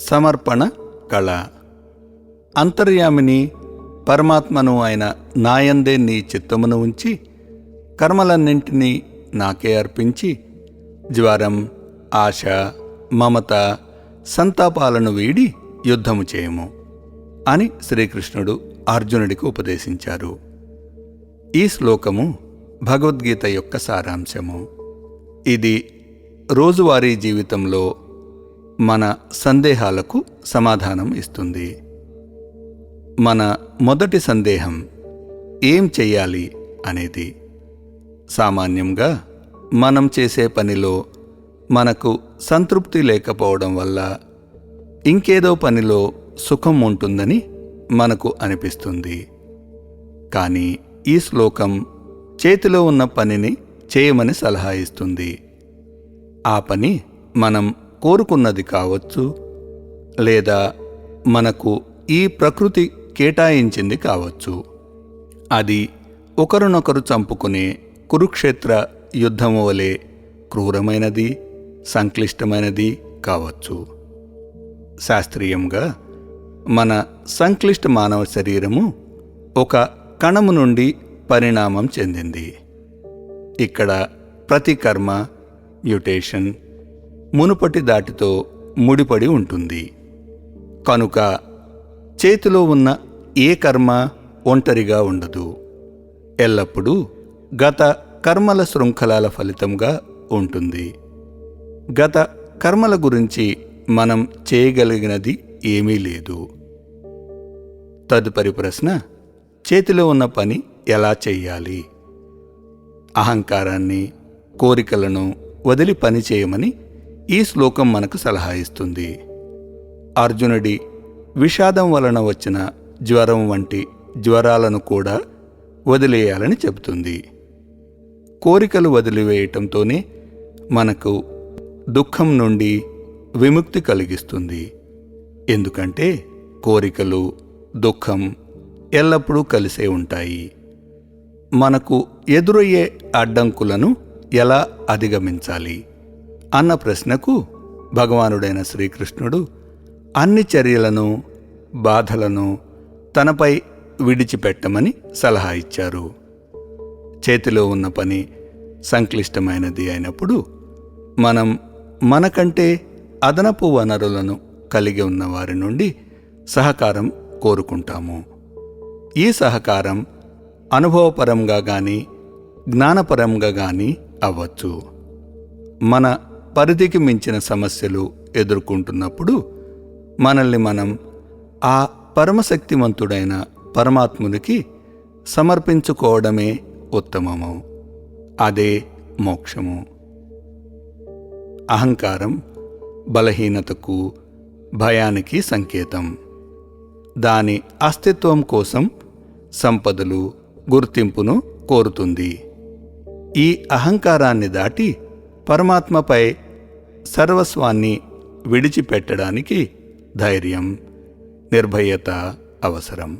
సమర్పణ కళ. అంతర్యామిని పరమాత్మను అయిన నాయందే నీ చిత్తమును ఉంచి కర్మలన్నింటినీ నాకే అర్పించి జ్వరం ఆశ మమత సంతాపాలను వీడి యుద్ధము చేయము అని శ్రీకృష్ణుడు అర్జునుడికి ఉపదేశించారు. ఈ శ్లోకము భగవద్గీత యొక్క సారాంశము. ఇది రోజువారీ జీవితంలో మన సందేహాలకు సమాధానం ఇస్తుంది. మన మొదటి సందేహం ఏం చెయ్యాలి అనేది. సామాన్యంగా మనం చేసే పనిలో మనకు సంతృప్తి లేకపోవడం వల్ల ఇంకేదో పనిలో సుఖం ఉంటుందని మనకు అనిపిస్తుంది. కానీ ఈ శ్లోకం చేతిలో ఉన్న పనిని చేయమని సలహా ఇస్తుంది. ఆ పని మనం కోరుకున్నది కావచ్చు లేదా మనకు ఈ ప్రకృతి కేటాయించింది కావచ్చు. అది ఒకరినొకరు చంపుకునే కురుక్షేత్ర యుద్ధము వలె క్రూరమైనది సంక్లిష్టమైనది కావచ్చు. శాస్త్రీయంగా మన సంక్లిష్ట మానవ శరీరము ఒక కణము నుండి పరిణామం చెందింది. ఇక్కడ ప్రతి కర్మ మ్యుటేషన్ మునుపటి దాటితో ముడిపడి ఉంటుంది. కనుక చేతిలో ఉన్న ఏ కర్మ ఒంటరిగా ఉండదు. ఎల్లప్పుడూ గత కర్మల శృంఖలాల ఫలితంగా ఉంటుంది. గత కర్మల గురించి మనం చేయగలిగినది ఏమీ లేదు. తదుపరి ప్రశ్న చేతిలో ఉన్న పని ఎలా చేయాలి? అహంకారాన్ని కోరికలను వదిలి పని చేయమని ఈ శ్లోకం మనకు సలహా ఇస్తుంది. అర్జునుడి విషాదం వలన వచ్చిన జ్వరం వంటి జ్వరాలను కూడా వదిలేయాలని చెబుతుంది. కోరికలు వదిలివేయటంతోనే మనకు దుఃఖం నుండి విముక్తి కలిగిస్తుంది. ఎందుకంటే కోరికలు దుఃఖం ఎల్లప్పుడూ కలిసే ఉంటాయి. మనకు ఎదురయ్యే అడ్డంకులను ఎలా అధిగమించాలి? అన్న ప్రశ్నకు భగవానుడైన శ్రీకృష్ణుడు అన్ని చర్యలను బాధలను తనపై విడిచిపెట్టమని సలహా ఇచ్చారు. చేతిలో ఉన్న పని సంక్లిష్టమైనది అయినప్పుడు మనం మనకంటే అదనపు వనరులను కలిగి ఉన్న వారి నుండి సహకారం కోరుకుంటాము. ఈ సహకారం అనుభవపరంగా కానీ జ్ఞానపరంగా కానీ అవ్వచ్చు. మన పరిధికి మించిన సమస్యలు ఎదుర్కొంటున్నప్పుడు మనల్ని మనం ఆ పరమశక్తిమంతుడైన పరమాత్మునికి సమర్పించుకోవడమే ఉత్తమము. అదే మోక్షము. అహంకారం బలహీనతకు భయానికి సంకేతం. దాని అస్తిత్వం కోసం సంపదలు గుర్తింపును కోరుతుంది. ఈ అహంకారాన్ని దాటి పరమాత్మపై సర్వస్వాన్ని విడిచిపెట్టడానికి ధైర్యం నిర్భయత అవసరం.